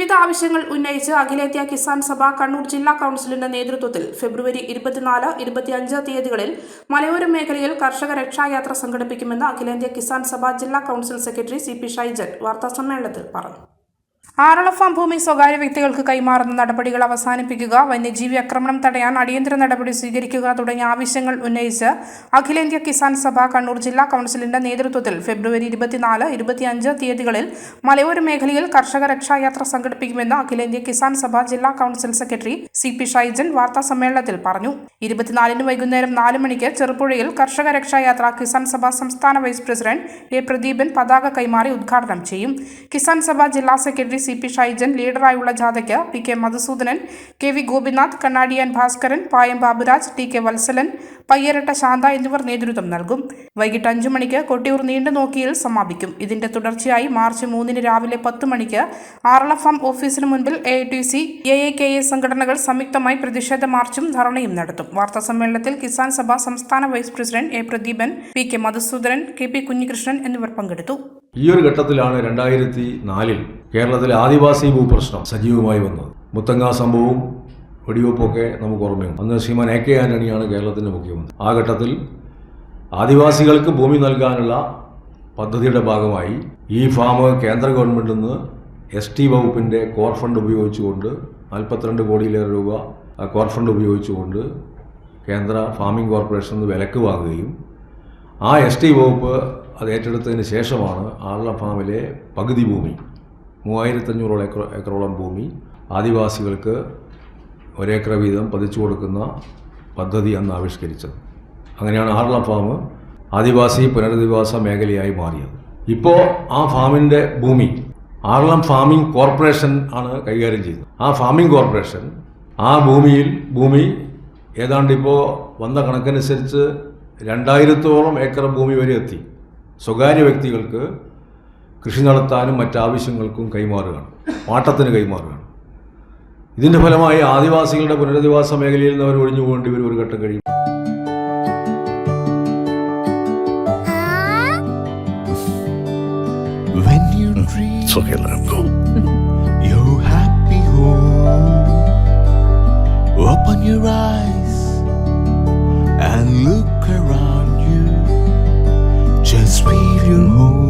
വിവിധ ആവശ്യങ്ങൾ ഉന്നയിച്ച് അഖിലേന്ത്യാ കിസാൻ സഭ കണ്ണൂർ ജില്ലാ കൌൺസിലിന്റെ നേതൃത്വത്തിൽ ഫെബ്രുവരി ഇരുപത്തിനാല് ഇരുപത്തിയഞ്ച് തീയതികളിൽ മലയോര മേഖലയിൽ കർഷക രക്ഷായാത്ര സംഘടിപ്പിക്കുമെന്ന് അഖിലേന്ത്യാ കിസാൻ സഭ ജില്ലാ council secretary C P Shaijan വാർത്താസമ്മേളനത്തിൽ പറഞ്ഞു. ആറളഫാം ഭൂമി സ്വകാര്യ വ്യക്തികൾക്ക് കൈമാറുന്ന നടപടികൾ അവസാനിപ്പിക്കുക വന്യജീവി ആക്രമണം തടയാൻ അടിയന്തര നടപടി സ്വീകരിക്കുക തുടങ്ങിയ ആവശ്യങ്ങൾ ഉന്നയിച്ച് അഖിലേന്ത്യാ കിസാൻ സഭ കണ്ണൂർ ജില്ലാ കൌൺസിലിന്റെ നേതൃത്വത്തിൽ ഫെബ്രുവരി ഇരുപത്തിനാല് ഇരുപത്തിയഞ്ച് തീയതികളിൽ മലയോര മേഖലയിൽ കർഷക രക്ഷായാത്ര സംഘടിപ്പിക്കുമെന്ന് അഖിലേന്ത്യാ കിസാൻ സഭ ജില്ലാ council secretary C P Shaijan വാർത്താ സമ്മേളനത്തിൽ പറഞ്ഞു. ഇരുപത്തിനാലിന് വൈകുന്നേരം നാല് മണിക്ക് ചെറുപുഴയിൽ കർഷക രക്ഷായാത്ര കിസാൻ സഭ സംസ്ഥാന വൈസ് പ്രസിഡന്റ് എ പ്രദീപൻ പതാക കൈമാറി ഉദ്ഘാടനം ചെയ്യും. കിസാൻ സഭ ജില്ലാ സെക്രട്ടറി സി പി ഷൈജൻ ലീഡറായുള്ള ജാഥയ്ക്ക് P K Madhusoodanan K V Gopinath Kannadiyan Bhaskaran Payam Baburaj T K Vatsalan Payyaratta Shantha എന്നിവർ നേതൃത്വം നൽകും. വൈകിട്ട് അഞ്ചു മണിക്ക് കൊട്ടിയൂർ നീണ്ടു നോക്കിയിൽ സമാപിക്കും. ഇതിന്റെ തുടർച്ചയായി മാർച്ച് മൂന്നിന് രാവിലെ പത്ത് മണിക്ക് ആറളഫം ഓഫീസിന് മുൻപിൽ A T C A A K A സംഘടനകൾ സംയുക്തമായി പ്രതിഷേധ മാർച്ചും ധർണയും നടത്തും. വാർത്താ സമ്മേളനത്തിൽ കിസാൻ സഭ സംസ്ഥാന vice president A Pradeepan P K Madhusoodanan K P Kunhikrishnan എന്നിവർ പങ്കെടുത്തു. ഈ ഒരു ഘട്ടത്തിലാണ് രണ്ടായിരത്തി നാലിൽ കേരളത്തിലെ ആദിവാസി ഭൂപ്രശ്നം സജീവമായി വന്നത്. മുത്തങ്ങ സംഭവവും വെടിവെപ്പൊക്കെ നമുക്ക് ഓർമ്മയുണ്ട്. അന്ന് ശ്രീമാൻ എ കെ ആന്റണിയാണ് കേരളത്തിന്റെ മുഖ്യമന്ത്രി. ആ ഘട്ടത്തിൽ ആദിവാസികൾക്ക് ഭൂമി നൽകാനുള്ള പദ്ധതിയുടെ ഭാഗമായി ഈ ഫാം കേന്ദ്ര ഗവൺമെന്റിൽ നിന്ന് എസ് ടി വകുപ്പിന്റെ കോർ ഫണ്ട് ഉപയോഗിച്ചുകൊണ്ട് നാൽപ്പത്തിരണ്ട് കോടിയിലേറെ രൂപ കോർ ഫണ്ട് ഉപയോഗിച്ചുകൊണ്ട് കേന്ദ്ര ഫാമിംഗ് കോർപ്പറേഷൻ നിന്ന് വിലക്ക് വാങ്ങുകയും ആ എസ് ടി വകുപ്പ് അത് ഏറ്റെടുത്തതിന് ശേഷമാണ് ആള ഫാമിലെ പകുതി ഭൂമി മൂവായിരത്തഞ്ഞൂറോളം ഏക്കർ ഏക്കറോളം ഭൂമി ആദിവാസികൾക്ക് ഒരേക്കർ വീതം പതിച്ചു കൊടുക്കുന്ന പദ്ധതി അന്ന് ആവിഷ്കരിച്ചത്. അങ്ങനെയാണ് ആർള ഫാം ആദിവാസി പുനരധിവാസ മേഖലയായി മാറിയത്. ഇപ്പോൾ ആ ഫാമിന്റെ ഭൂമി ആറളം ഫാമിംഗ് കോർപ്പറേഷൻ ആണ് കൈകാര്യം ചെയ്തത് ആ ഫാമിംഗ് കോർപ്പറേഷൻ ആ ഭൂമിയിൽ ഭൂമി ഏതാണ്ട് ഇപ്പോൾ വന്ന കണക്കനുസരിച്ച് രണ്ടായിരത്തോളം ഏക്കർ ഭൂമി വരെ എത്തി. സ്വകാര്യ വ്യക്തികൾക്ക് കൃഷി നടത്താനും മറ്റാവശ്യങ്ങൾക്കും കൈമാറുകയാണ്. പാട്ടത്തിന് കൈമാറുകയാണ്. ഇതിന്റെ ഫലമായി ആദിവാസികളുടെ പുനരധിവാസ മേഖലയിൽ നിന്ന് അവർ ഒഴിഞ്ഞു പോകേണ്ടി വരും ഒരു ഘട്ടം കഴിയും open your eyes and look around you. Just feel your home.